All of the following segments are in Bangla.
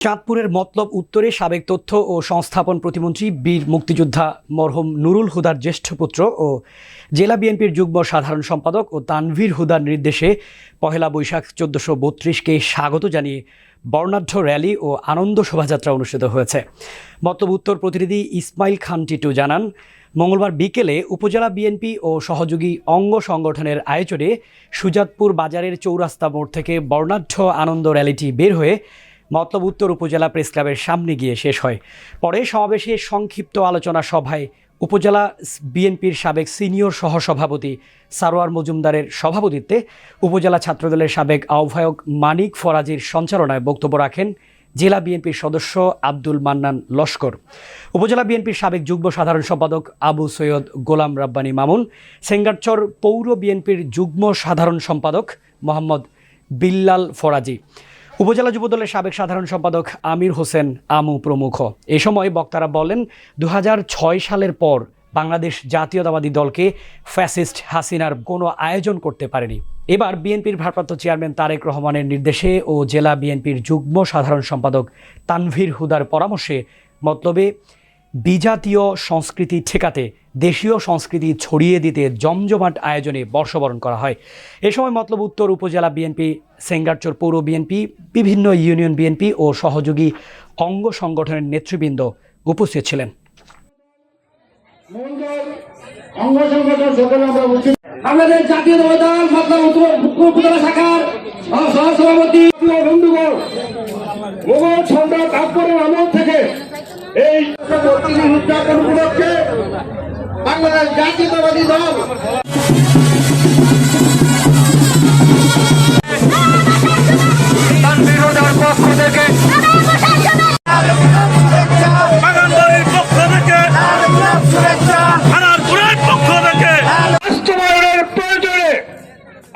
চাঁদপুরের মতলব উত্তরে সাবেক তথ্য ও সংস্থাপন প্রতিমন্ত্রী বীর মুক্তিযোদ্ধা মরহুম নুরুল হুদার জ্যেষ্ঠ পুত্র ও জেলা বিএনপির যুগ্ম সাধারণ সম্পাদক ও তানভীর হুদার নির্দেশে পহেলা বৈশাখ চোদ্দশো বত্রিশকে স্বাগত জানিয়ে বর্ণাঢ্য র্যালি ও আনন্দ শোভাযাত্রা অনুষ্ঠিত হয়েছে। মতলব উত্তর প্রতিনিধি ইসমাইল খান টিটু জানান, মঙ্গলবার বিকেলে উপজেলা বিএনপি ও সহযোগী অঙ্গ সংগঠনের আয়োজনে সুজাতপুর বাজারের চৌরাস্তা মোড় থেকে বর্ণাঢ্য আনন্দ র্যালিটি বের হয়ে মতলব উত্তর উপজেলা প্রেস ক্লাবের সামনে গিয়ে শেষ হয়। পরে সমাবেশে সংক্ষিপ্ত আলোচনা সভায় উপজেলা বিএনপির সাবেক সিনিয়র সহসভাপতি সারোয়ার মজুমদারের সভাপতিত্বে উপজেলা ছাত্রদলের সাবেক আহ্বায়ক মানিক ফরাজির সঞ্চালনায় বক্তব্য রাখেন জেলা বিএনপির সদস্য আব্দুল মান্নান লস্কর। উপজেলা বিএনপির সাবেক যুগ্ম সাধারণ সম্পাদক আবু সৈয়দ গোলাম রাব্বানী মামুন, সেঙ্গারচর পৌর বিএনপির যুগ্ম সাধারণ সম্পাদক মোহাম্মদ বিল্লাল ফরাজি। উপজেলা যুবদলের সাবেক সাধারণ সম্পাদক আমির হোসেন আমু প্রমুখ। এ সময় বক্তারা বলেন দু হাজার ছয় সালের পর বাংলাদেশ জাতীয়তাবাদী দলকে ফ্যাসিস্ট হাসিনার কোনো আয়োজন করতে পারেনি। এবার বিএনপির ভারপ্রাপ্ত চেয়ারম্যান তারেক রহমানের নির্দেশে ও জেলা বিএনপির যুগ্ম সাধারণ সম্পাদক তানভীর হুদার পরামর্শে মতলবে, বিজাতীয় সংস্কৃতি ঠেকাতে, দেশীয় সংস্কৃতি ছড়িয়ে দিতে জমজমাট আয়োজনে বর্ষবরণ করা হয়। এ সময় মতলব উত্তর উপজেলা বিএনপি সেঙ্গারচর পৌর বিএনপি, বিভিন্ন ইউনিয়ন বিএনপি ও সহযোগী অঙ্গ সংগঠনের নেতৃবৃন্দ উপস্থিত ছিলেন। আমাদের জাতীয় শাখার সহসভাপতি বন্ধুগণ, মোগল সম্রাট আকবরের আমল থেকে এই উদযাপন উপলক্ষে বাংলাদেশ জাতীয়তাবাদী দল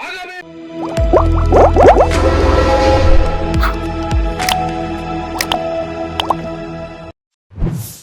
アガ